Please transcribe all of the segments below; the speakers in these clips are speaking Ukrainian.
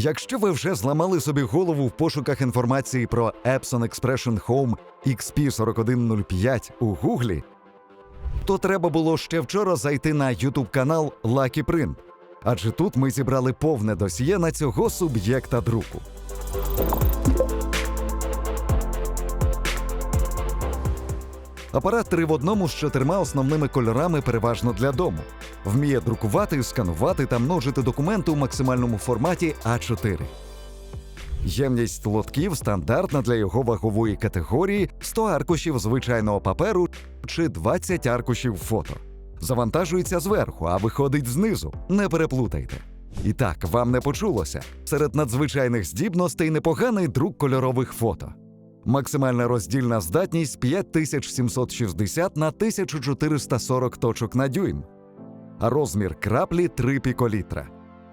Якщо ви вже зламали собі голову в пошуках інформації про Epson Expression Home XP4105 у Гуглі, то треба було ще вчора зайти на YouTube канал Lucky Print, адже тут ми зібрали повне досьє на цього суб'єкта друку. Апарат три в одному з чотирма основними кольорами переважно для дому. Вміє друкувати, сканувати та множити документи у максимальному форматі А4. Ємність лотків стандартна для його вагової категорії 100 аркушів звичайного паперу чи 20 аркушів фото. Завантажується зверху, а виходить знизу. Не переплутайте. І так, вам не почулося. Серед надзвичайних здібностей непоганий друк кольорових фото. Максимальна роздільна здатність 5760 на 1440 точок на дюйм, а розмір краплі 3 піколітра.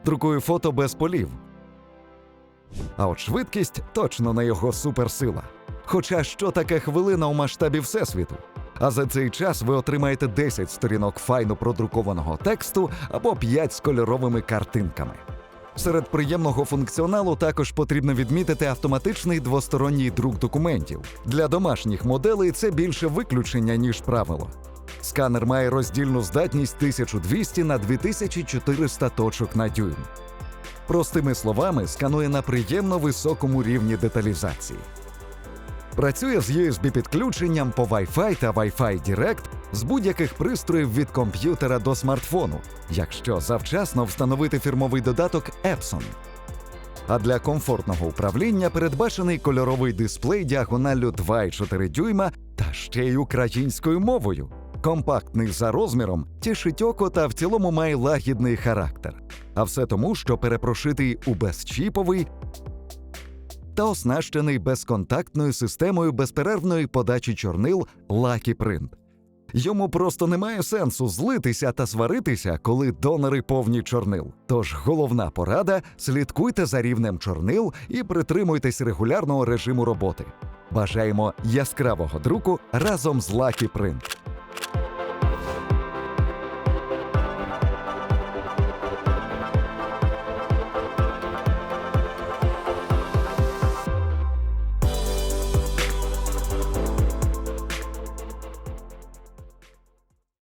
Друкує фото без полів. А от швидкість точно не його суперсила. Хоча що таке хвилина у масштабі Всесвіту? А за цей час ви отримаєте 10 сторінок файно продрукованого тексту або 5 з кольоровими картинками. Серед приємного функціоналу також потрібно відмітити автоматичний двосторонній друк документів. Для домашніх моделей це більше виключення, ніж правило. Сканер має роздільну здатність 1200 на 2400 точок на дюйм. Простими словами, сканує на приємно високому рівні деталізації. Працює з USB-підключенням по Wi-Fi та Wi-Fi Direct з будь-яких пристроїв від комп'ютера до смартфону, якщо завчасно встановити фірмовий додаток Epson. А для комфортного управління передбачений кольоровий дисплей діагоналлю 2,4 дюйма та ще й українською мовою. Компактний за розміром, тішить око та в цілому має лагідний характер. А все тому, що перепрошитий у безчіповий та оснащений безконтактною системою безперервної подачі чорнил Lucky Print. Йому просто немає сенсу злитися та сваритися, коли донори повні чорнил. Тож головна порада: слідкуйте за рівнем чорнил і притримуйтесь регулярного режиму роботи. Бажаємо яскравого друку разом з Lucky Print.